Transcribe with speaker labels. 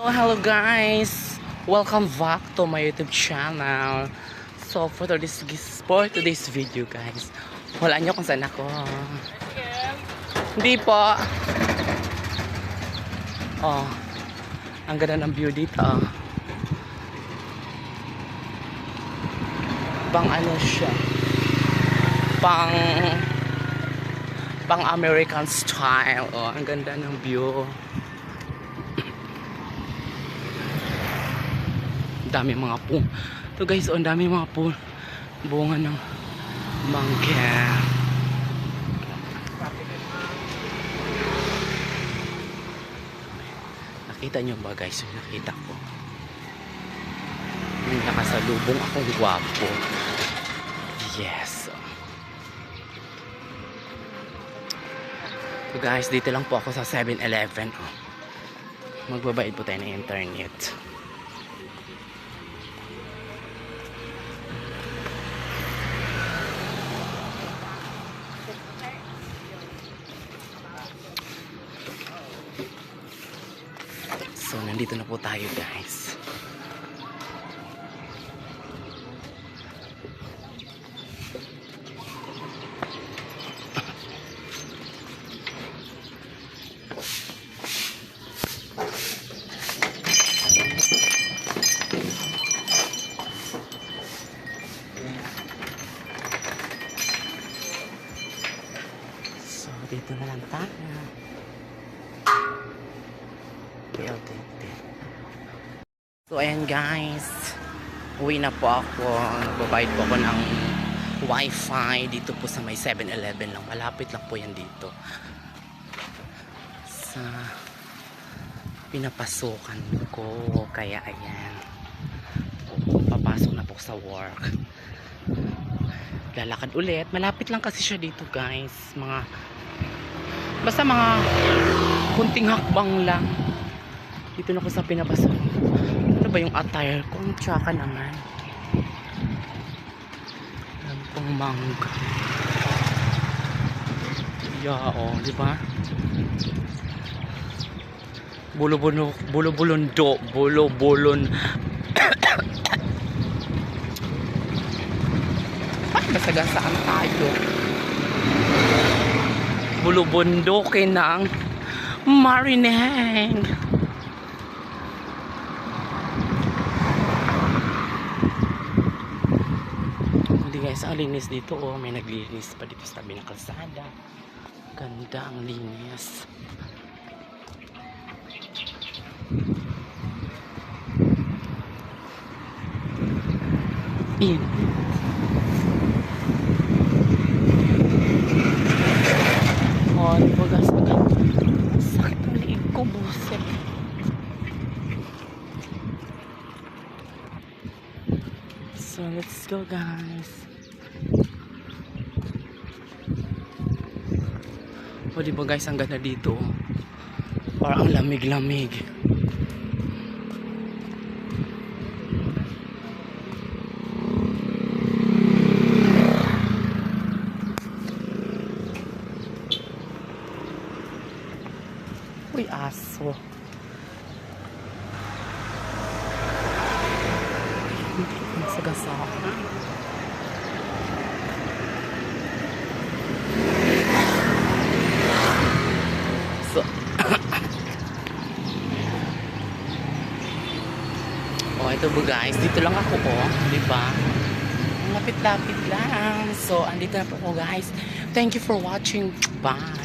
Speaker 1: Oh, hello guys! Welcome back to my YouTube channel. So for today's for today's video guys, wala niyo kung saan ako. Hindi po. Oh, ang ganda ng view dito. Pang ano siya? Pang pang American style. Oh, ang ganda ng view. Dami mga po. So guys, oh, ang dami mga po. Bunga ng mangga. Nakita nyo ba guys? Nakita ko. Yung nakasalubong akong gwapo. Yes. So guys, dito lang po ako sa 7-Eleven. Oh. Magbabayad po tayo ng internet. So, nandito na po tayo, guys. So, dito na lang tayo. PLDT. So, ayan guys. Uwi na po ako. Nagbabayad po ako ng wifi dito po sa may 7-Eleven lang. Malapit lang po yan dito. Sa pinapasukan ko. Kaya ayan. Papasok na po sa work. Lalakad ulit. Malapit lang kasi siya dito guys. Mga basta mga kunting hakbang lang. Dito na ako sa pinapasok. Ano ba yung attire ko? Ang tsaka naman. Alam pong mangga. Yeah, oh, di ba? Bulo-bulo, bulo-bulon do, bulo-bulon. Ay, masagasaan tayo. Bulubundukin ng Marinang. Guys, ang linis dito oh. May naglinis pa dito sa tabi ng kalsada. Ganda ang linis. In. Oh, di ba guys? Agad. Sakit ang liig ko, buset. So, let's go guys. O, di ba guys, ang ganda dito. Parang ang lamig-lamig. Uy, aso. Sagasaan. So, oh, ito po guys. Dito lang ako oh. Di ba? Lapit-lapit lang. So, andito na po ako guys. Thank you for watching. Bye.